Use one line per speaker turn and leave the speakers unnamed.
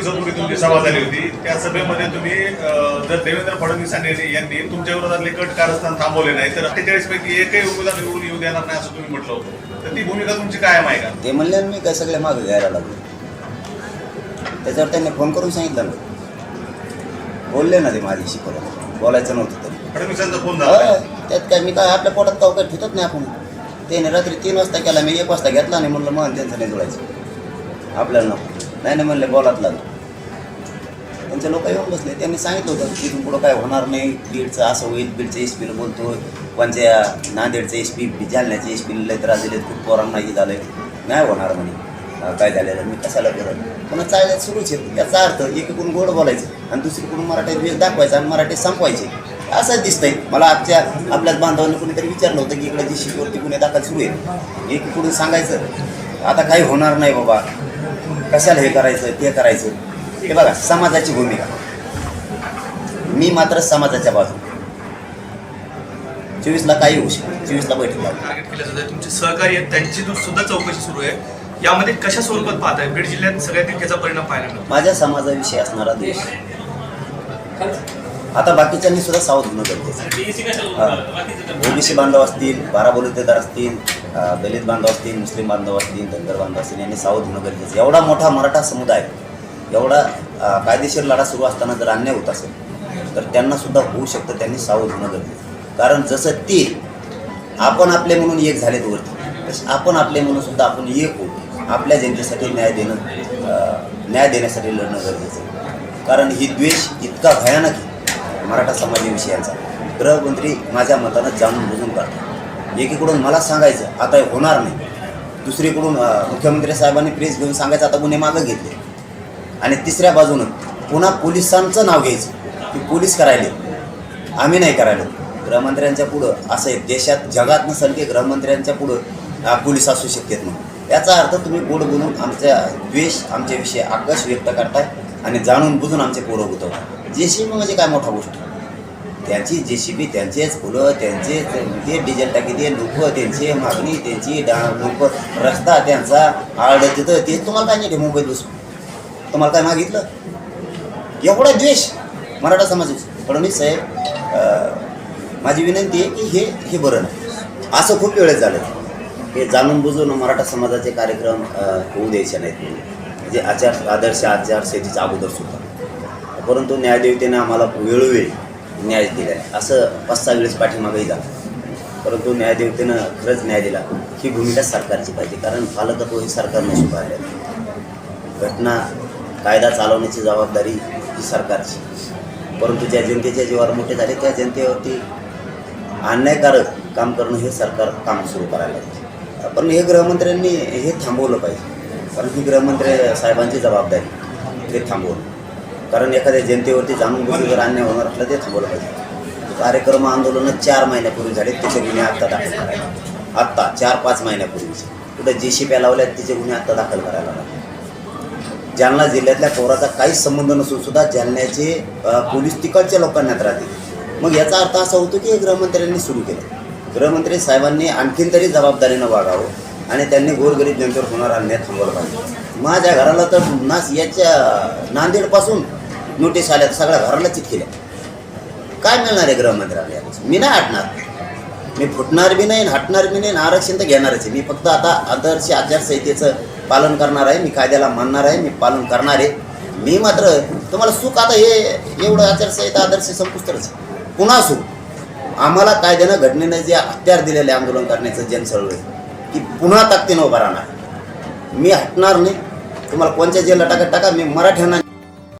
दिवसापूर्वी तुमची सभा झाली होती. त्या सभेमध्ये तुम्ही जर देवेंद्र फडणवीस यांनी यांनी तुमच्या विरोधातले कट कारस्थान थांबवले नाही तर अठ्ठेचाळीस पैकी एकही उमेदवार निवडून येऊ देणार नाही असं तुम्ही म्हटलं होतं. तर ती भूमिका तुमची कायम आहे का?
ते म्हणले मी काय सगळे मागं घ्यायला लागलो. त्याच्यावर त्यांनी फोन करून सांगितलं ना. बोलले ना ते माझ्याशी परत बोलायचं नव्हतं तरी
फडणवीसांचा फोन झाला.
त्यात काय मी काय आपल्या पोटात काय ठेवत नाही आपण. त्याने रात्री तीन वाजता केला मी एक वाजता घेतला नाही म्हणलं मग त्यांचं नाही जुळायचं. आपल्याला नको. नाही नाही म्हणले बोलात लागलं. त्यांचे लोक येऊन बसले. त्यांनी सांगितलं होतं की इथून पुढं काय होणार नाही. बीडचं असं होईल. बीडचं एस पीला बोलतो कोणत्या नांदेडचं एस पी जालन्याचे एस पीला लय त्रास दिले खूप पोरांना हे झालं नाही होणार म्हणे. काय झालेलं मी कशाला करत पुन्हा चालण्यात सुरूच आहे. याचा अर्थ एकीकडून गोड बोलायचं आणि दुसरीकडून मराठीत वेग दाखवायचा आणि मराठीत संपवायचे. असंच दिसतंय. मला आजच्या आपल्याच बांधवांनी कुणीतरी विचारलं होतं की इकडे जी शिकवरती गुन्हे दाखल सुरू आहे एकीकडून सांगायचं आता काही होणार नाही बाबा. कशाला हे करायचं ते करायचं? हे बघा समाजाची भूमिका. मी मात्र समाजाच्या बाजू चोवीसला काही होऊ शकते चोवीसला बैठक
टार्गेट केलं जातं तुमचे सहकारी आहेत त्यांची सुद्धा चौकशी सुरू आहे. यामध्ये कशा स्वरूपात पाहत आहे बीड जिल्ह्यात सगळ्यात त्याचा परिणाम पाहायला मिळतो.
माझ्या समाजाविषयी असणारा देश. आता बाकीच्यांनी सुद्धा सावध होणं गरजेचं ओबीसी बांधव असतील बारा बलुतेदार असतील दलित बांधव असतील मुस्लिम बांधव असतील धनगर बांधव असतील यांनी सावध होणं गरजेचं. एवढा मोठा मराठा समुदाय एवढा कायदेशीर लढा सुरू असताना जर अन्याय होत असेल तर त्यांना सुद्धा होऊ शकतं त्यांनी सावध होणं गरजेचं. कारण जसं ते आपण आपले म्हणून एक झालेत वरती तसे आपण आपले म्हणून सुद्धा आपण एक होऊ. आपल्या जनतेसाठी न्याय देणं न्याय देण्यासाठी लढणं गरजेचं कारण ही द्वेष इतका भयानक आहे मराठा समाजाविषयीचा गृहमंत्री माझ्या मतानं जाणून बुजून करतात एकीकडून मला सांगायचं आता होणार नाही. दुसरीकडून मुख्यमंत्री साहेबांनी प्रेस घेऊन सांगायचं आता गुन्हे मागं घेतले. आणि तिसऱ्या बाजूनं पुन्हा पोलिसांचं नाव घ्यायचं की पोलीस करायले. आम्ही नाही करायला. गृहमंत्र्यांच्या पुढं असं आहे देशात जगात नसेल की गृहमंत्र्यांच्या पुढं पोलीस असू शकतात म्हणून. याचा अर्थ तुम्ही गोड बोलून आमच्या द्वेष आमच्याविषयी आकर्ष व्यक्त करताय. आणि जाणून बुजून आमचे पोरं गुतवताय जे सी बी म्हणजे काय मोठा गोष्ट? त्यांची जे सी बी त्यांचेच फुलं त्यांचे ते म्हणजे डिझेल टाकी ते लोक त्यांची मागणी त्यांची डा लोक रस्ता त्यांचा आळ तिथं. ते तुम्हाला काय नाही मुंबईत बसून. तुम्हाला काय मागितलं? एवढा द्वेष मराठा समाजाचा. फडणवीस साहेब माझी विनंती आहे की हे हे बरं नाही. असं खूप वेळेस झालं. हे जाणून बुजून मराठा समाजाचे कार्यक्रम होऊ द्यायचे नाहीत जे म्हणजे आचार आदर्श आचारसंहितेचा अगोदर सुद्धा. परंतु न्यायदेवतेने आम्हाला वेळोवेळी न्याय दिला आहे असं पाच सहा वेळेस पाठीमागंही झालं. परंतु न्यायदेवतेनं खरंच न्याय दिला. ही भूमिका सरकारची पाहिजे. कारण पालकत्व हे सरकारने स्वीकारले घटना कायदा चालवण्याची जबाबदारी ही सरकारची. परंतु ज्या जनतेच्या जीवावर मोठे झाले त्या जनतेवरती अन्यायकारक काम करणं हे सरकार काम सुरू करायला पाहिजे पण हे गृहमंत्र्यांनी हे थांबवलं पाहिजे. कारण गृहमंत्री साहेबांची जबाबदारी ते थांबवून कारण एखाद्या जनतेवरती जाणून बुजून जर अन्याय होणार असलं ते थांबवलं पाहिजे. कार्यक्रम आंदोलनं चार महिन्यापूर्वी झाले त्याचे गुन्हे आत्ता दाखल करायला आत्ता चार पाच महिन्यापूर्वीचे. कुठं जे सी पॅ लावल्यात तिचे गुन्हे आत्ता दाखल करायला लागले. जालना जिल्ह्यातल्या पोराचा काहीच संबंध नसून सुद्धा जालन्याचे पोलीस तिकडच्या लोकांना त्रास देते मग याचा अर्थ असा होतो की हे गृहमंत्र्यांनी सुरू केलं. गृहमंत्री साहेबांनी आणखीन तरी जबाबदारीनं वागावं. आणि त्यांनी गोरगरीब जनतेवर होणारा अन्याय थांबवला पाहिजे. माझ्या घराला तर नास याच्या नांदेडपासून नोटीस आल्या सगळ्या घराला चिटकेल्या काय मिळणार आहे गृहमंत्र्याला मी नाही हटणार. मी फुटणार बी नाही हटणार बी नाही आरक्षण तर घेणारच आहे. मी फक्त आता आदर्श आचारसंहितेचं पालन करणार आहे मी कायद्याला मानणार आहे मी पालन करणार आहे. मी मात्र तुम्हाला सुख आता हे एवढं आचारसंहिता आदर्श संपुष्टच पुन्हा सुख आम्हाला कायद्यानं घटनेनं जे हत्यार दिलेले आंदोलन करण्याचं जन चळवळ की पुन्हा ताकदीनं उभा राहणार. मी हटणार नाही. तुम्हाला कोणत्या जेलला टाका टाका. मी मराठ्यांना